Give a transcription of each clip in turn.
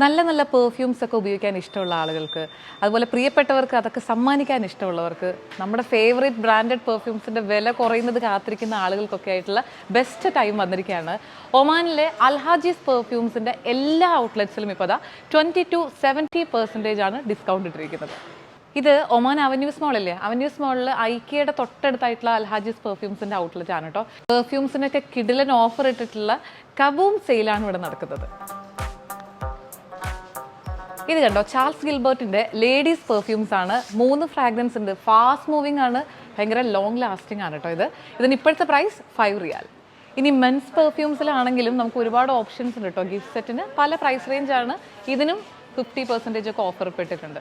നല്ല നല്ല പെർഫ്യൂംസ് ഒക്കെ ഉപയോഗിക്കാൻ ഇഷ്ടമുള്ള ആളുകൾക്ക് അതുപോലെ പ്രിയപ്പെട്ടവർക്ക് അതൊക്കെ സമ്മാനിക്കാൻ ഇഷ്ടമുള്ളവർക്ക് നമ്മുടെ ഫേവറേറ്റ് ബ്രാൻഡഡ് പെർഫ്യൂംസിന്റെ വില കുറയുന്നത് കാത്തിരിക്കുന്ന ആളുകൾക്കൊക്കെ ആയിട്ടുള്ള ബെസ്റ്റ് ടൈം വന്നിരിക്കുകയാണ്. ഒമാനിലെ അൽഹാജീസ് പെർഫ്യൂംസിന്റെ എല്ലാ ഔട്ട്ലെറ്റ്സിലും ഇപ്പോൾ അതാ ട്വന്റി ടു സെവന്റി പെർസെന്റേജ് ആണ് ഡിസ്കൗണ്ട് ഇട്ടിരിക്കുന്നത്. ഇത് ഒമാൻ അവന്യൂസ് മോളല്ലേ അവന്യൂസ് മോളിൽ ഐക്കിയുടെ തൊട്ടടുത്തായിട്ടുള്ള അൽഹാജീസ് പെർഫ്യൂംസിന്റെ ഔട്ട്ലെറ്റ് ആണ് കേട്ടോ പെർഫ്യൂംസിനൊക്കെ കിടിലൻ ഓഫർ ഇട്ടിട്ടുള്ള കബൂം സെയിലാണ് ഇവിടെ നടക്കുന്നത്. ഇത് കണ്ടോ? ചാൾസ് ഗിൽബർട്ടിന്റെ ലേഡീസ് പെർഫ്യൂംസ് ആണ്. മൂന്ന് ഫ്രാഗ്രൻസ് ഉണ്ട്. ഫാസ്റ്റ് മൂവിങ് ആണ്. ഭയങ്കര ലോങ് ലാസ്റ്റിംഗ് ആണ് കേട്ടോ ഇത്. ഇതിന് ഇപ്പോഴത്തെ പ്രൈസ് ഫൈവ് റിയാൽ ഇനി മെൻസ് പെർഫ്യൂംസിലാണെങ്കിലും നമുക്ക് ഒരുപാട് ഓപ്ഷൻസ് ഉണ്ട് കേട്ടോ. ഗിഫ്റ്റ് സെറ്റിന് പല പ്രൈസ് റേഞ്ച് ആണ്. ഇതിനും ഫിഫ്റ്റി പെർസെന്റേജ് ഒക്കെ ഓഫർ ഇട്ടിട്ടുണ്ട്.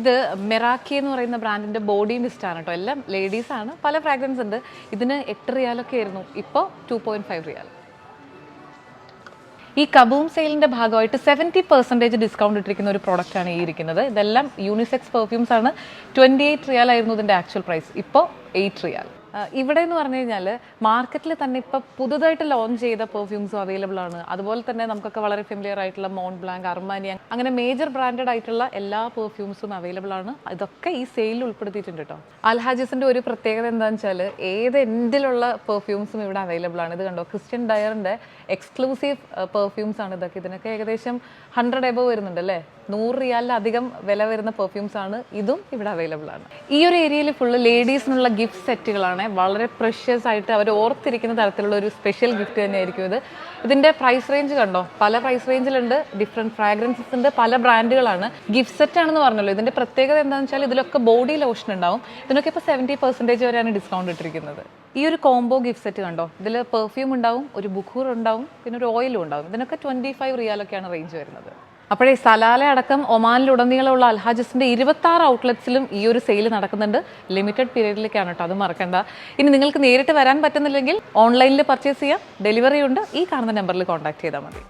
ഇത് മെറാക്കി എന്ന് പറയുന്ന ബ്രാൻഡിന്റെ ബോഡി മിസ്റ്റ് ആണ് കേട്ടോ. എല്ലാം ലേഡീസാണ് പല ഫ്രാഗ്രൻസ് ഉണ്ട്. ഇതിന് എട്ട് റിയാലൊക്കെ ആയിരുന്നു. ഇപ്പോൾ ടു പോയിന്റ് ഫൈവ് റിയാൽ ഈ കബൂം സെയിലിന്റെ ഭാഗമായിട്ട് സെവന്റി പെർസെന്റേജ് ഡിസ്കൗണ്ട് ഇട്ടിരിക്കുന്ന ഒരു പ്രോഡക്റ്റ് ആണ് ഈ ഇരിക്കുന്നത്. ഇതെല്ലാം യൂണിസെക്സ് പെർഫ്യൂംസ് ആണ്. ട്വന്റി എയ്റ്റ് റിയാൽ ആയിരുന്നു ഇതിന്റെ ആക്ച്വൽ പ്രൈസ് ഇപ്പോൾ എയ്റ്റ് റിയാൽ. ഇവിടെ എന്ന് പറഞ്ഞു കഴിഞ്ഞാൽ മാർക്കറ്റിൽ തന്നെ ഇപ്പോൾ പുതുതായിട്ട് ലോഞ്ച് ചെയ്ത പെർഫ്യൂംസും അവൈലബിൾ ആണ്. അതുപോലെ തന്നെ നമുക്കൊക്കെ വളരെ ഫെമിലിയർ ആയിട്ടുള്ള മോൺ ബ്ലാങ്ക് അർമാനി അങ്ങനെ മേജർ ബ്രാൻഡഡ് ആയിട്ടുള്ള എല്ലാ പെർഫ്യൂംസും അവൈലബിൾ ആണ്. ഇതൊക്കെ ഈ സെയിലിൽ ഉൾപ്പെടുത്തിയിട്ടുണ്ട് കേട്ടോ അൽഹാജിസിന്റെ ഒരു പ്രത്യേകത എന്താണെന്ന് വെച്ചാൽ ഏത് എന്തിലുള്ള പെർഫ്യൂംസും ഇവിടെ അവൈലബിൾ ആണ്. ഇത് കണ്ടോ? ക്രിസ്ത്യൻ ഡയറിന്റെ എക്സ്ക്ലൂസീവ് പെർഫ്യൂംസ് ആണ് ഇതൊക്കെ. ഇതിനൊക്കെ ഏകദേശം ഹൺഡ്രഡ് എബവ് വരുന്നുണ്ട് അല്ലേ? നൂറ് റിയാലിലധികം വില വരുന്ന പെർഫ്യൂംസ് ആണ് ഇതും ഇവിടെ അവൈലബിൾ ആണ്. ഈ ഒരു ഏരിയയിൽ ഫുള്ള് ലേഡീസിനുള്ള ഗിഫ്റ്റ് സെറ്റുകളാണ് വളരെ പ്രഷ്യസ് ആയിട്ട് അവർ ഓർത്തിരിക്കുന്ന തരത്തിലുള്ള ഒരു സ്പെഷ്യൽ ഗിഫ്റ്റ് തന്നെയായിരിക്കും ഇത്. ഇതിന്റെ പ്രൈസ് റേഞ്ച് കണ്ടോ? പല പ്രൈസ് റേഞ്ചിലുണ്ട് ഡിഫറെന്റ് ഫ്രാഗ്രൻസസ് ഉണ്ട്. പല ബ്രാൻഡുകളാണ് ഗിഫ്റ്റ് സെറ്റ് ആണെന്ന് പറഞ്ഞല്ലോ. ഇതിന്റെ പ്രത്യേകത എന്താണെന്ന് വെച്ചാൽ ഇതിലൊക്കെ ബോഡി ലോഷൻ ഉണ്ടാവും. ഇതിനൊക്കെ ഇപ്പോൾ സെവന്റി പെർസെന്റേജ് വരെയാണ് ഡിസ്കൗണ്ട് ഇട്ടിരിക്കുന്നത്. ഈ ഒരു കോംബോ ഗിഫ്റ്റ് സെറ്റ് കണ്ടോ? ഇതിൽ പെർഫ്യൂം ഉണ്ടാവും ഒരു ബുഖൂർ ഉണ്ടാവും പിന്നെ ഒരു ഓയിലും ഉണ്ടാവും. ഇതിനൊക്കെ ട്വന്റി ഫൈവ് റിയാലൊക്കെയാണ് റേഞ്ച് വരുന്നത്. അപ്പോഴേ സലാല അടക്കം ഒമാനിലുടനീളമുള്ള അൽഹാജസിന്റെ ഇരുപത്തി ആറ് ഔട്ട്ലെറ്റ്സിലും ഈ ഒരു സെയിൽ നടക്കുന്നുണ്ട്. ലിമിറ്റഡ് പീരീഡിലേക്കാണ് കേട്ടോ അത് മറക്കണ്ട. ഇനി നിങ്ങൾക്ക് നേരിട്ട് വരാൻ പറ്റുന്നില്ലെങ്കിൽ ഓൺലൈനിൽ പർച്ചേസ് ചെയ്യാം. ഡെലിവറി ഉണ്ട്. ഈ കാണുന്ന നമ്പറിൽ കോൺടാക്ട് ചെയ്താൽ മതി.